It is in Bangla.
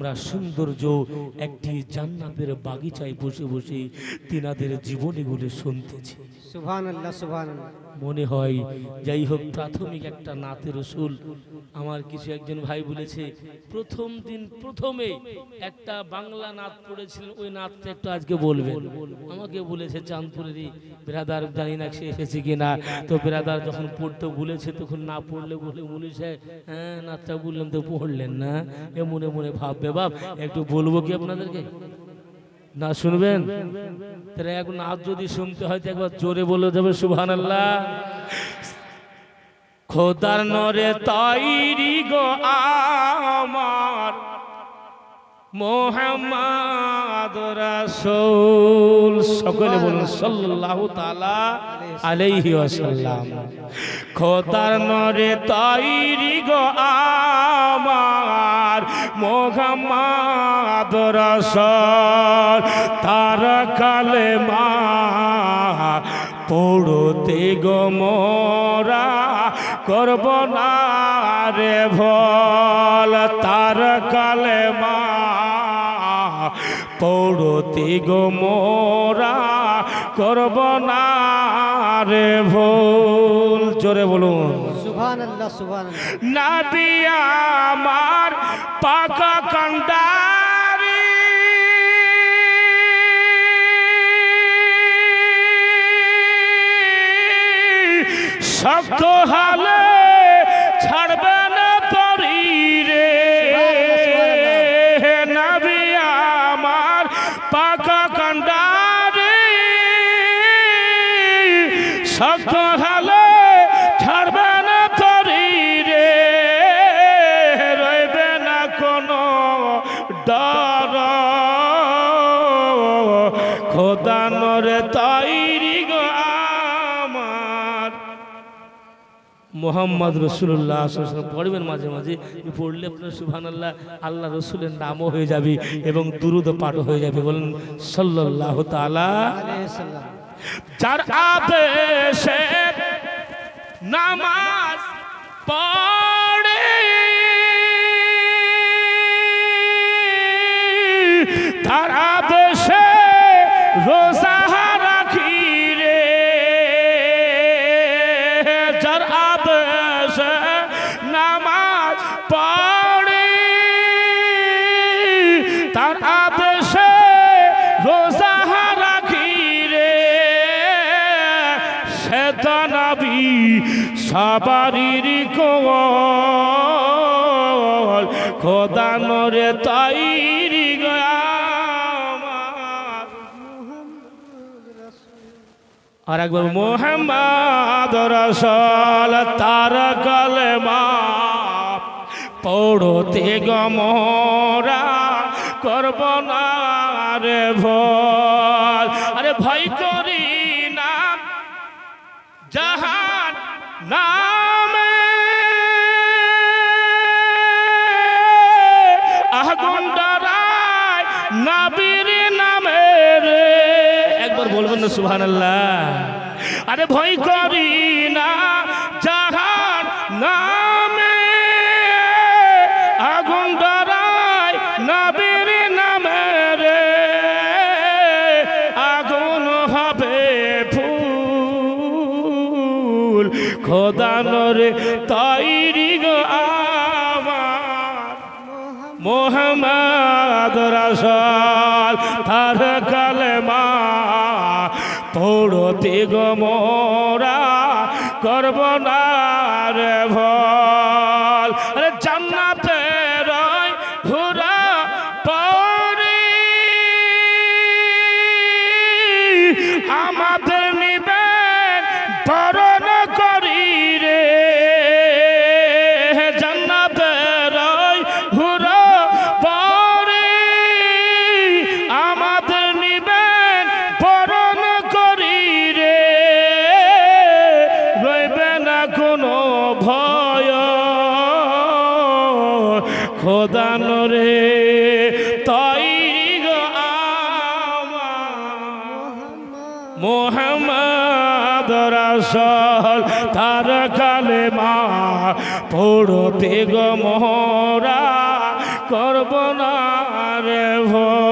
আমরা সৌন্দর্য একটি জান্নাতের বাগিচায় বসে বসে তিনাদের জীবনীগুলো শুনতেছি। মনে হয় যাই হোক প্রাথমিক একটা নাতের রসুল। আমার কিছু একজন ভাই বলেছে প্রথম দিন প্রথমে একটা বাংলা নাত পড়েছিলেন ওই নাতটা একটু আজকে বলবেন। আমাকে বলেছে চাঁদপুরেরই বেরাদার জানি না সে এসেছে কিনা। তো বেরাদার যখন পড়তে বলেছে, তখন না পড়লে বলে বলেছে হ্যাঁ নাতটা বললাম তো পড়লেন না। এ মনে মনে ভাববে, বাপ, একটু বলব কি আপনাদেরকে? না শুনবেন? তাহলে এখন নাচ যদি শুনতে হয়, তো একবার জোরে বলে যাবে সুবহান আল্লাহ খোদার নরে তৈরি গো আমার মোহাম্মদ রাসূল। সকলে বলুন, সাল্লাল্লাহু তাআলা আলাইহি ওয়াসাল্লাম। খোদার নরে তৈরি গো আমার মোহাম্মদ রাসূল, তার কালেমা পড়তে গো মোরা করব না রে ভল, তার কালেমা পড়তে গো মোরা করব না রে ভুল। জোরে বলুন। নাবি আমার পাকা কান্ডারি। শক্ত হালে ছাড়বে তৈরি গো আমার। মোহাম্মদ রসুল্লাহ পড়বেন মাঝে মাঝে। পড়লে আপনার সুবহান আল্লাহ আল্লাহ রসুলের নামও হয়ে যাবে এবং দুরুদ পাঠও হয়ে যাবে। বলেন সাল্লাহ যার আদেশে নামাজ পড়ে। তার আদেশে রোজা শ্বেতানাবি সবারির কোল। খোদানরে তৈরি গয়ামার আর একবার মোহাম্মদ রসল তার কলমা পড়তে গমরা করব না রে ভল। আরে ভয় করি নামে। আগুন ডরায় নাবির নামে রে। একবার বলবেন না সুবহানাল্লাহ। আরে ভয় করি না জাহান খোদানরে তৈরি গো আমার। মোহাম্মদ রসল, তার কালেমা পড়তে গো মোরা, করব না রে ভল। আরে জান্নাতে রয় ঘোরা পরি, আমাদের নিবেন বরণ খোদান রে তৈরি গো মোহাম্মদ রাসল, তার কালে মা পড়তে গো মোহরা করব না রে ভোর।